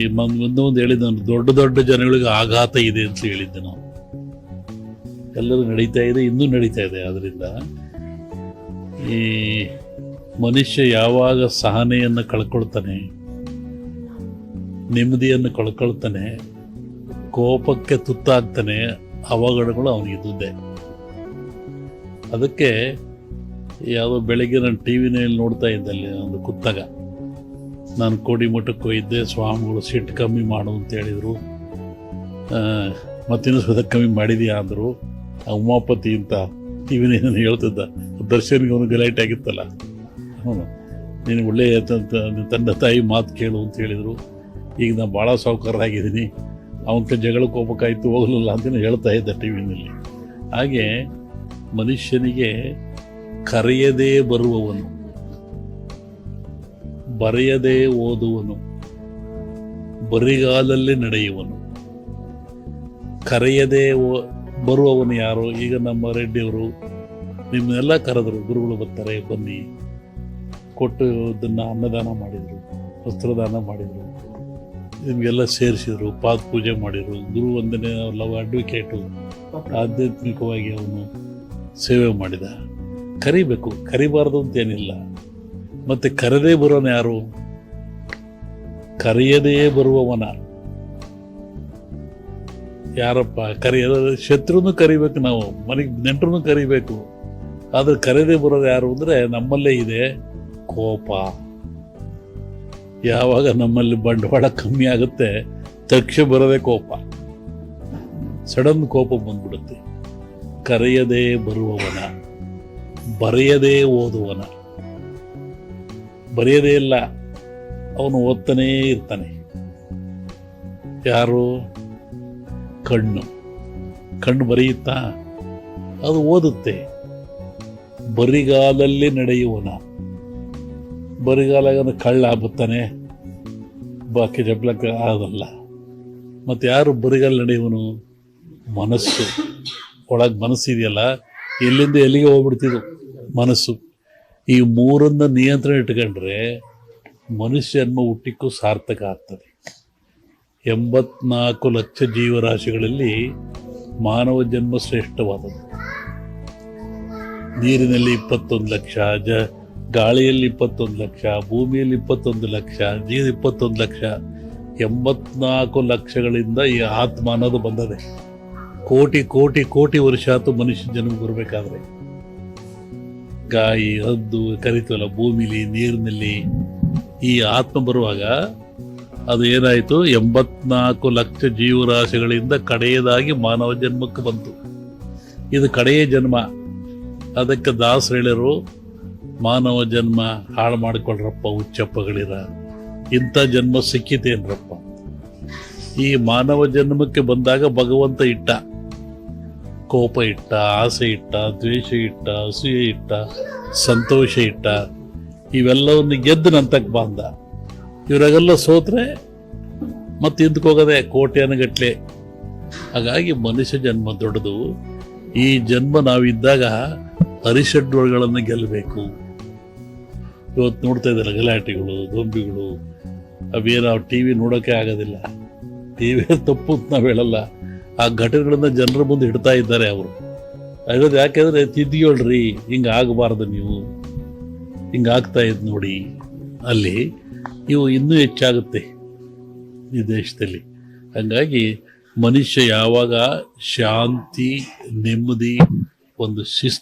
ಈ ಮುಂದೆ ಒಂದು ಹೇಳಿದ್ದೆ ನಾನು, ದೊಡ್ಡ ದೊಡ್ಡ ಜನಗಳಿಗೆ ಆಘಾತ ಇದೆ ಅಂತ ಹೇಳಿದ್ದೆ ನಾವು. ಎಲ್ಲರೂ ನಡೀತಾ ಇದೆ, ಇನ್ನೂ ನಡೀತಾ ಇದೆ. ಅದರಿಂದ ಈ ಮನುಷ್ಯ ಯಾವಾಗ ಸಹನೆಯನ್ನು ಕಳ್ಕೊಳ್ತಾನೆ, ನೆಮ್ಮದಿಯನ್ನು ಕಳ್ಕೊಳ್ತಾನೆ, ಕೋಪಕ್ಕೆ ತುತ್ತಾಗ್ತಾನೆ, ಅವಘಡಗಳು ಇದ್ದುದೆ ಅದಕ್ಕೆ ಯಾವುದೋ ಬೆಳಗ್ಗೆ ನಾನು ಟಿ ವಿನಲ್ಲಿ ನೋಡ್ತಾ ಇದ್ದಲ್ಲಿ ಒಂದು ಕುತ್ತಗ ನಾನು ಕೋಡಿಮಠಕ್ಕೆ ಹೋಗಿದ್ದೆ, ಸ್ವಾಮಿಗಳು ಸಿಟ್ಟು ಕಮ್ಮಿ ಮಾಡು ಅಂತ ಹೇಳಿದರು. ಮತ್ತಿನ್ನೂ ಸ್ವತಃ ಕಮ್ಮಿ ಮಾಡಿದೀಯಾ ಅಂದರು. ಆ ಉಮಾಪತಿ ಅಂತ ಇವನೇನು ಹೇಳ್ತಿದ್ದ, ದರ್ಶನ್ಗೆ ಅವನು ಗಲಾಟೆ ಆಗಿತ್ತಲ್ಲ. ಹೌದು ನೀನು ಒಳ್ಳೆಯ ತಂದೆ ತಾಯಿ ಮಾತು ಕೇಳು ಅಂತ ಹೇಳಿದರು. ಈಗ ನಾನು ಭಾಳ ಆಗಿದ್ದೀನಿ ಅವನ ಜಗಳಕ್ಕೆ ಹೋಗ್ಬೇಕಾಯ್ತು, ಹೋಗಲಿಲ್ಲ ಅಂತ ಹೇಳ್ತಾ ಇದ್ದ ಟಿ ವಿನಲ್ಲಿ ಹಾಗೆ ಮನುಷ್ಯನಿಗೆ ಕರೆಯದೇ ಬರುವವನು. ಬರೆಯದೇ ಓದುವನು, ಬರಿಗಾಲಲ್ಲಿ ನಡೆಯುವನು. ಕರೆಯದೇ ಬರುವವನು ಯಾರು? ಈಗ ನಮ್ಮ ರೆಡ್ಡಿಯವರು ನಿಮ್ಮನ್ನೆಲ್ಲ ಕರೆದರು. ಗುರುಗಳು ಬರ್ತಾರೆ, ಬನ್ನಿ. ಕೊಟ್ಟು ಇದನ್ನು ಅನ್ನದಾನ ಮಾಡಿದರು, ವಸ್ತ್ರದಾನ ಮಾಡಿದರು, ನಿಮಗೆಲ್ಲ ಸೇರಿಸಿದರು, ಪಾದ ಪೂಜೆ ಮಾಡಿದರು. ಗುರು ವಂದನೆ ಲವ್ ಅಡ್ವೊಕೇಟು ಆಧ್ಯಾತ್ಮಿಕವಾಗಿ ಅವನು ಸೇವೆ ಮಾಡಿದ. ಕರಿಬೇಕು, ಕರಿಬಾರ್ದು ಅಂತೇನಿಲ್ಲ ಮತ್ತೆ ಕರೆದೇ ಬರೋನು ಯಾರು? ಕರೆಯದೇ ಬರುವವನ. ಯಾರಪ್ಪ? ಕರೆಯದ ಶತ್ರುನು ಕರಿಬೇಕು ನಾವು ಮನೆಗೆ ನೆಂಟರನ್ನು ಕರಿಬೇಕು. ಆದ್ರೆ ಕರೆದೇ ಬರೋದು ಯಾರು ಅಂದ್ರೆ ನಮ್ಮಲ್ಲೇ ಇದೆ ಕೋಪ. ಯಾವಾಗ ನಮ್ಮಲ್ಲಿ ಬಂಡವಾಳ ಕಮ್ಮಿ ಆಗುತ್ತೆ, ತಕ್ಷಣ ಬರೋದೇ ಕೋಪ. ಸಡನ್ ಕೋಪ ಬಂದ್ಬಿಡುತ್ತೆ. ಕರೆಯದೇ ಬರುವವನ, ಬರೆಯದೇ ಓದುವನ ಬರೆಯದೇ ಇಲ್ಲ. ಅವನು ಓದ್ತಾನೇ ಇರ್ತಾನೆ. ಯಾರು? ಕಣ್ಣು. ಕಣ್ಣು ಬರೆಯುತ್ತಾ? ಅದು ಓದುತ್ತೆ. ಬರಿಗಾಲಲ್ಲಿ ನಡೆಯುವನ. ಬರಿಗಾಲಾಗ ಕಳ್ಳ ಬತ್ತಾನೆ ಬಾಕಿ ಜಪ್ಲಕ್ಕೆ ಆಗೋದಲ್ಲ. ಮತ್ತು ಯಾರು ಬರಿಗಾಲ ನಡೆಯುವನು? ಮನಸ್ಸು. ಒಳಗೆ ಮನಸ್ಸಿದೆಯಲ್ಲ ಎಲ್ಲಿಂದ ಎಲ್ಲಿಗೆ ಹೋಗ್ಬಿಡ್ತಿದ್ದು ಮನಸ್ಸು. ಈ ಮೂರನ್ನು ನಿಯಂತ್ರಣ ಇಟ್ಕೊಂಡ್ರೆ ಮನುಷ್ಯ ಜನ್ಮ ಹುಟ್ಟಿಕ್ಕೂ ಸಾರ್ಥಕ ಆಗ್ತದೆ. ಎಂಬತ್ನಾಲ್ಕು ಲಕ್ಷ ಜೀವರಾಶಿಗಳಲ್ಲಿ ಮಾನವ ಜನ್ಮ ಶ್ರೇಷ್ಠವಾದದ್ದು. ನೀರಿನಲ್ಲಿ ಇಪ್ಪತ್ತೊಂದು ಲಕ್ಷ, ಜ, ಗಾಳಿಯಲ್ಲಿ ಇಪ್ಪತ್ತೊಂದು ಲಕ್ಷ, ಭೂಮಿಯಲ್ಲಿ ಇಪ್ಪತ್ತೊಂದು ಲಕ್ಷ ನೀರು ಇಪ್ಪತ್ತೊಂದು ಲಕ್ಷ, ಎಂಬತ್ನಾಲ್ಕು ಲಕ್ಷಗಳಿಂದ ಈ ಆತ್ಮ ಅನ್ನೋದು ಬಂದದೆ. ಕೋಟಿ ಕೋಟಿ ಕೋಟಿ ವರ್ಷ ಆತು ಮನುಷ್ಯ ಜನ್ಮ ಬರಬೇಕಾದ್ರೆ. ಗಾಯಿ, ಹದ್ದು ಕರಿತೀವಲ್ಲ ಭೂಮಿಲಿ, ನೀರಿನಲ್ಲಿ ಈ ಆತ್ಮ ಬರುವಾಗ ಅದು ಏನಾಯಿತು? ಎಂಬತ್ನಾಲ್ಕು ಲಕ್ಷ ಜೀವರಾಶಿಗಳಿಂದ ಕಡೆಯದಾಗಿ ಮಾನವ ಜನ್ಮಕ್ಕೆ ಬಂತು. ಇದು ಕಡೆಯ ಜನ್ಮ. ಅದಕ್ಕೆ ದಾಸ ಹೇಳಿರು ಮಾನವ ಜನ್ಮ ಹಾಳು ಮಾಡಿಕೊಳ್ಳ್ರಪ್ಪ ಹುಚ್ಚಪ್ಪಗಳಿರ. ಇಂಥ ಜನ್ಮ ಸಿಕ್ಕಿತೇನ್ರಪ್ಪ. ಈ ಮಾನವ ಜನ್ಮಕ್ಕೆ ಬಂದಾಗ ಭಗವಂತ ಇಟ್ಟ. ಕೋಪ ಇಟ್ಟ, ಆಸೆ ಇಟ್ಟ, ದ್ವೇಷ ಇಟ್ಟ, ಅಸೂಯೆ ಇಟ್ಟ, ಸಂತೋಷ ಇಟ್ಟ, ಇವೆಲ್ಲವನ್ನು ಗೆದ್ದು ನಂತಕ್ಕೆ ಬಂದ ಇವರಾಗೆಲ್ಲ ಸೋತ್ರೆ ಮತ್ತೆ ಹಿಂದಕ್ಕೋಗದೆ ಹೋಗೋದೆ ಕೋಟ್ಯಾನಗಟ್ಲೆ ಹಾಗಾಗಿ ಮನುಷ್ಯ ಜನ್ಮ ದೊಡ್ಡದು. ಈ ಜನ್ಮ ನಾವಿದ್ದಾಗ ಹರಿಷಡ್ವರ್ಗಳನ್ನು ಗೆಲ್ಲಬೇಕು ಇವತ್ತು ನೋಡ್ತಾ ಇದ್ದಾರೆ ಗಲಾಟೆಗಳು ದೊಂಬಿಗಳು ಅವೇನು ನಾವು ಟಿ ವಿ ನೋಡೋಕೆ ಆಗೋದಿಲ್ಲ. ಟಿ ವಿ ತಪ್ಪು ನಾವು ಹೇಳಲ್ಲ. ಆ ಘಟನೆಗಳನ್ನ ಜನರ ಮುಂದೆ ಇಡ್ತಾ ಇದ್ದಾರೆ ಅವರು. ಹೇಳೋದು ಯಾಕೆಂದ್ರೆ ತಿದ್ದಿಯೋಳ್ರಿ, ಹಿಂಗ ಆಗಬಾರ್ದು ನೀವು. ಹಿಂಗೆ ಆಗ್ತಾ ಇದ್ ನೋಡಿ. ಅಲ್ಲಿ ಇವು ಇನ್ನೂ ಹೆಚ್ಚಾಗುತ್ತೆ ಈ ದೇಶದಲ್ಲಿ. ಹಂಗಾಗಿ ಮನುಷ್ಯ ಯಾವಾಗ ಶಾಂತಿ, ನೆಮ್ಮದಿ, ಒಂದು ಶಿಸ್ತು